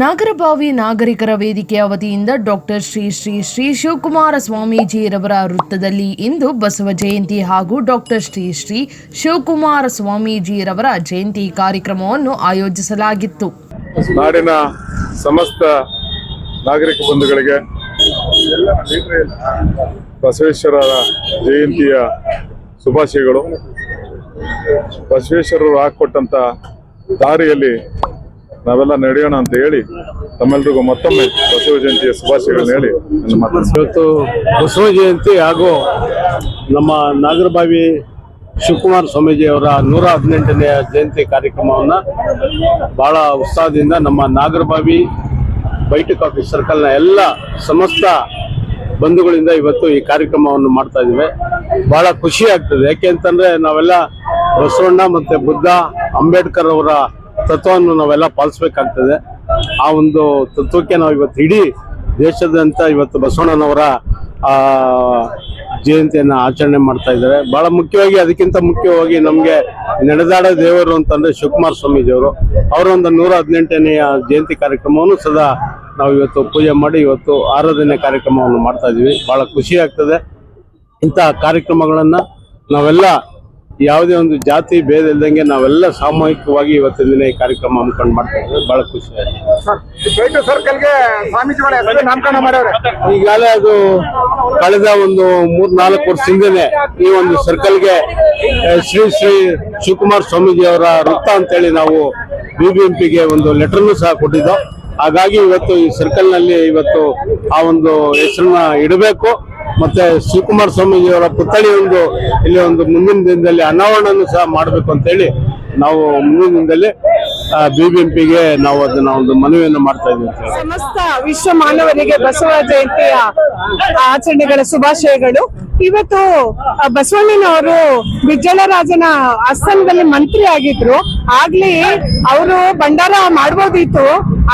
ನಾಗರಭಾವಿ ನಾಗರಿಕರ ವೇದಿಕೆಯ ವತಿಯಿಂದ ಡಾಕ್ಟರ್ ಶ್ರೀ ಶ್ರೀ ಶ್ರೀ ಶಿವಕುಮಾರ ಸ್ವಾಮೀಜಿರವರ ವೃತ್ತದಲ್ಲಿ ಇಂದು ಬಸವ ಜಯಂತಿ ಹಾಗೂ ಡಾಕ್ಟರ್ ಶ್ರೀ ಶ್ರೀ ಶಿವಕುಮಾರ ಸ್ವಾಮೀಜಿರವರ ಜಯಂತಿ ಕಾರ್ಯಕ್ರಮವನ್ನು ಆಯೋಜಿಸಲಾಗಿತ್ತು. ನಾಡಿನ ಸಮಸ್ತ ನಾಗರಿಕ ಬಂಧುಗಳಿಗೆ ಬಸವೇಶ್ವರರ ಜಯಂತಿಯ ಶುಭಾಶಯಗಳು. ಬಸವೇಶ್ವರರು ಹಾಕೊಟ್ಟಂತ ದಾರಿಯಲ್ಲಿ ನಾವೆಲ್ಲ ನಡೆಯೋಣ ಅಂತ ಹೇಳಿ ತಮ್ಮೆಲ್ರಿಗೂ ಮತ್ತೊಮ್ಮೆ ಬಸವ ಜಯಂತಿಯ ಶುಭಾಶಯಗಳನ್ನ ಹೇಳಿ ನನ್ನ ಇವತ್ತು ಬಸವ ಜಯಂತಿ ಹಾಗೂ ನಮ್ಮ ನಾಗರಬಾವಿ ಶಿವಕುಮಾರ ಸ್ವಾಮೀಜಿ ಅವರ ನೂರ ಹದಿನೆಂಟನೆಯ ಜಯಂತಿ ಕಾರ್ಯಕ್ರಮವನ್ನು ಬಹಳ ಉತ್ಸಾಹದಿಂದ ನಮ್ಮ ನಾಗರಬಾವಿ ಬೈಟ್ ಕಾಫಿ ಸರ್ಕಲ್ನ ಎಲ್ಲ ಸಮಸ್ತ ಬಂಧುಗಳಿಂದ ಇವತ್ತು ಈ ಕಾರ್ಯಕ್ರಮವನ್ನು ಮಾಡ್ತಾ ಇದ್ದೇವೆ. ಬಹಳ ಖುಷಿ ಆಗ್ತದೆ. ಯಾಕೆ ಅಂತಂದ್ರೆ ನಾವೆಲ್ಲ ಬಸವಣ್ಣ ಮತ್ತೆ ಬುದ್ಧ ಅಂಬೇಡ್ಕರ್ ಅವರ ತತ್ವವನ್ನು ನಾವೆಲ್ಲ ಪಾಲಿಸ್ಬೇಕಾಗ್ತದೆ. ಆ ಒಂದು ತತ್ವಕ್ಕೆ ನಾವು ಇವತ್ತು ಇಡೀ ದೇಶದಂತ ಇವತ್ತು ಬಸವಣ್ಣನವರ, ಆ, ಜಯಂತಿಯನ್ನ ಆಚರಣೆ ಮಾಡ್ತಾ ಇದ್ದಾರೆ. ಬಹಳ ಮುಖ್ಯವಾಗಿ, ಅದಕ್ಕಿಂತ ಮುಖ್ಯವಾಗಿ ನಮಗೆ ನಡೆದಾಡ ದೇವರು ಅಂತಂದ್ರೆ ಶಿವಕುಮಾರ ಸ್ವಾಮೀಜಿಯವರು. ಅವರ ಒಂದು ನೂರ ಹದಿನೆಂಟನೆಯ ಜಯಂತಿ ಕಾರ್ಯಕ್ರಮವನ್ನು ಸದಾ ನಾವು ಇವತ್ತು ಪೂಜೆ ಮಾಡಿ ಇವತ್ತು ಆರಾಧನೆ ಕಾರ್ಯಕ್ರಮವನ್ನು ಮಾಡ್ತಾ ಇದೀವಿ. ಬಹಳ ಖುಷಿ ಆಗ್ತದೆ. ಇಂತಹ ಕಾರ್ಯಕ್ರಮಗಳನ್ನು ನಾವೆಲ್ಲ ಯಾವುದೇ ಒಂದು ಜಾತಿ ಭೇದ ಇಲ್ದಂಗೆ ನಾವೆಲ್ಲ ಸಾಮೂಹಿಕವಾಗಿ ಇವತ್ತಿನ ದಿನ ಈ ಕಾರ್ಯಕ್ರಮ ಹಮ್ಮಿಕೊಂಡು ಮಾಡ್ತಾ ಇದ್ದೀವಿ. ಬಹಳ ಖುಷಿ ಈಗಾಗಲೇ ಅದು ಕಳೆದ ಒಂದು ಮೂರ್ ನಾಲ್ಕು ವರ್ಷದಿಂದನೇ ಈ ಒಂದು ಸರ್ಕಲ್ಗೆ ಶ್ರೀ ಶ್ರೀ ಶಿವಕುಮಾರ್ ಸ್ವಾಮೀಜಿ ಅವರ ವೃತ್ತ ಅಂತೇಳಿ ನಾವು ಬಿಬಿಎಂಪಿಗೆ ಒಂದು ಲೆಟರ್ನು ಸಹ ಕೊಟ್ಟಿದ್ದೋ. ಹಾಗಾಗಿ ಇವತ್ತು ಈ ಸರ್ಕಲ್ನಲ್ಲಿ ಇವತ್ತು ಆ ಒಂದು ಹೆಸರನ್ನ ಇಡಬೇಕು. ಮತ್ತೆ ಶಿವಕುಮಾರ ಸ್ವಾಮೀಜಿಯವರ ಪುತ್ಥಳಿ ಒಂದು ಇಲ್ಲಿ ಒಂದು ಮುಂದಿನ ದಿನದಲ್ಲಿ ಅನಾವರಣವನ್ನು ಸಹ ಮಾಡಬೇಕು ಅಂತೇಳಿ ನಾವು ಮುಂದಿನ ದಿನದಲ್ಲಿ ಬಿಬಿಎಂಪಿಗೆ ನಾವು ಅದನ್ನ ಒಂದು ಮನವಿಯನ್ನು ಮಾಡ್ತಾ ಇದ್ದೀವಿ ಸಮಸ್ತ ವಿಶ್ವ ಮಾನವರಿಗೆ ಬಸವ ಜಯಂತಿಯ ಆಚರಣೆಗಳ ಶುಭಾಶಯಗಳು. ಇವತ್ತು ಬಸವಣ್ಣನವರು ವಿಜ್ಜಳರಾಜನ ಆಸ್ಥಾನದಲ್ಲಿ ಮಂತ್ರಿ ಆಗಿದ್ರು. ಆಗ್ಲಿ ಅವರು ಭಂಡಾರ ಮಾಡ್ಬೋದಿತ್ತು.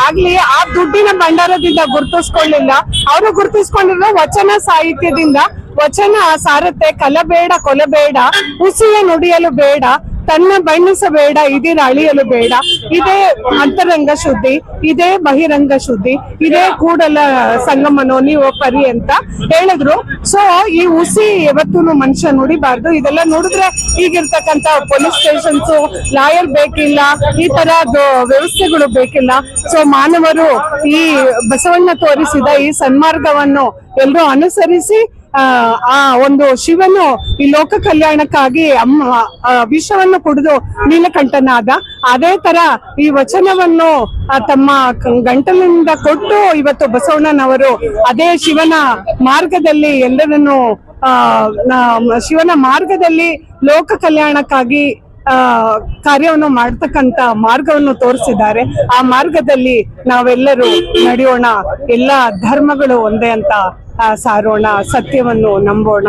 ಆಗ್ಲಿ ಆ ದುಡ್ಡಿನ ಭಂಡಾರದಿಂದ ಗುರ್ತಿಸ್ಕೊಳ್ಳಿಲ್ಲ. ಅವರು ಗುರ್ತಿಸ್ಕೊಂಡಿರೋ ವಚನ ಸಾಹಿತ್ಯದಿಂದ ವಚನ ಸಾರತೆ ಕಲಬೇಡ, ಕೊಲಬೇಡ, ಹುಸಿಯ ನುಡಿಯಲು ಬೇಡ. ತನ್ನ ಬಣ್ಣಿಸಬೇಡ ಇದಿರ ಅಳಿಯಲು ಬೇಡ. ಇದೇ ಅಂತರಂಗ ಶುದ್ಧಿ, ಇದೇ ಬಹಿರಂಗ ಶುದ್ಧಿ, ಇದೇ ಕೂಡಲ ಸಂಗಮನೋ, ನೀವು ಪರಿ ಅಂತ ಹೇಳಿದ್ರು. ಸೊ ಈ ಹುಸಿ ಯಾವತ್ತೂ ಮನುಷ್ಯ ನುಡಿಬಾರ್ದು. ಇದೆಲ್ಲ ನೋಡಿದ್ರೆ ಈಗಿರ್ತಕ್ಕಂತ ಪೊಲೀಸ್ ಸ್ಟೇಷನ್ಸ್ ಲಾಯರ್ ಬೇಕಿಲ್ಲ, ಈ ತರ ವ್ಯವಸ್ಥೆಗಳು ಬೇಕಿಲ್ಲ. ಸೊ ಮಾನವರು ಈ ಬಸವಣ್ಣ ತೋರಿಸಿದ ಈ ಸನ್ಮಾರ್ಗವನ್ನು ಎಲ್ಲರೂ ಅನುಸರಿಸಿ ಆ ಒಂದು ಶಿವನು ಈ ಲೋಕ ಕಲ್ಯಾಣಕ್ಕಾಗಿ ಅಮ್ಮ ವಿಷವನ್ನು ಕುಡಿದು ನೀಲಕಂಠನಾದ. ಅದೇ ತರ ಈ ವಚನವನ್ನು ತಮ್ಮ ಗಂಟಲಿನಿಂದ ಕೊಟ್ಟು ಇವತ್ತು ಬಸವಣ್ಣನವರು ಅದೇ ಶಿವನ ಮಾರ್ಗದಲ್ಲಿ ಎಲ್ಲರನ್ನು ಶಿವನ ಮಾರ್ಗದಲ್ಲಿ ಲೋಕ ಕಲ್ಯಾಣಕ್ಕಾಗಿ ಕಾರ್ಯವನ್ನು ಮಾಡ್ತಕ್ಕಂತ ಮಾರ್ಗವನ್ನು ತೋರಿಸಿದ್ದಾರೆ. ಆ ಮಾರ್ಗದಲ್ಲಿ ನಾವೆಲ್ಲರೂ ನಡೆಯೋಣ. ಎಲ್ಲ ಧರ್ಮಗಳು ಒಂದೇ ಅಂತ ಸಾರೋಣ ಸತ್ಯವನ್ನು ನಂಬೋಣ.